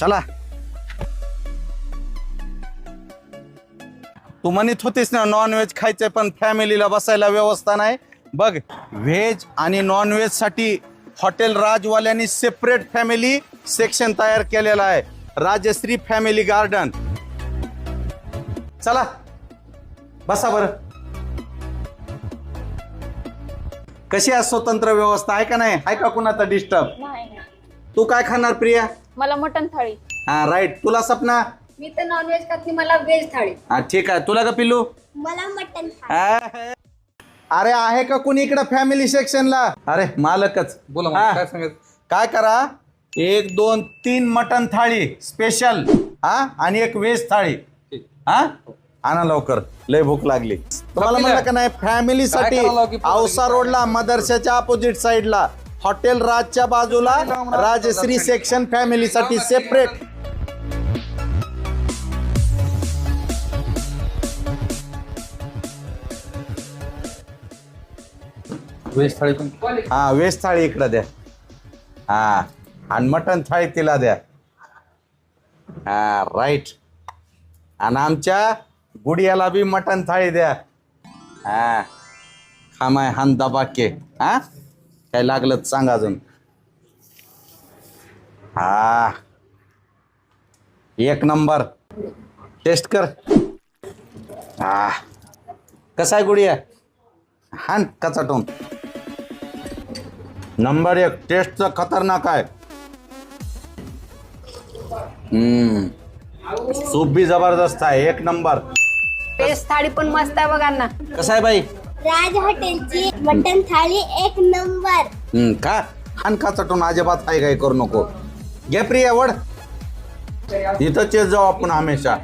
चला. तू म्हणत होतीस ना नॉन व्हेज खायचंय पण फॅमिलीला बसायला व्यवस्था नाही. बघ व्हेज आणि नॉन व्हेजसाठी हॉटेल राजवाल्यांनी सेपरेट फॅमिली सेक्शन तयार केलेला आहे. राजश्री फॅमिली गार्डन चला. बसा बरं. कशी आहे स्वतंत्र व्यवस्था? आहे का नाही? आहे का कुणाचा डिस्टर्ब. तू काय खाणार प्रिया? मला मटन थाळी. हा राईट तुला सपना? मी तर नॉनव्हेज खात नाही मला व्हेज थाळी. हा ठीक आहे. तुला का पिल्लू? मला मटन. अरे आहे का कुणी इकडं फॅमिली सेक्शनला अरे मालकच. बोला हा. काय सांगायचं? काय करा? एक दोन तीन मटन थाळी स्पेशल हा आणि एक व्हेज थाळी. ठीक. हा? आणा लवकर. लय भूक लागली. तुम्हाला? म्हणलं का नाही फॅमिलीसाठी करावं औसा रोडला मदरशाच्या अपोजिट साइडला हॉटेल राजच्या बाजूला राजश्री सेक्शन फॅमिलीसाठी सेपरेट व्हेज थाळी पण हा व्हेज थाळी इकडं द्या. हा आणि मटन थाळी तिला द्या. हा राईट आणि आमच्या गुडियाला बी मटन थाळी द्या. हा खामाय हान दबाके. हा? काय लागलं सांगा अजून. हा. एक नंबर. टेस्ट कर. हा. कसा आहे गुडिया? हान कचाटून नंबर एक टेस्टचं खतरनाक आहे. हम्म. सूप बी जबरदस्त आहे एक नंबर. व्हेज थाळी पण मस्त आहे बघा ना. कसं आहे बाई? राज हॉटेलची मटन थाळी एक नंबर. हम्म का खान का चटून अजिबात काही काही करू नको. घे प्रिया वड इथं येत जाऊ आपण हमेशा.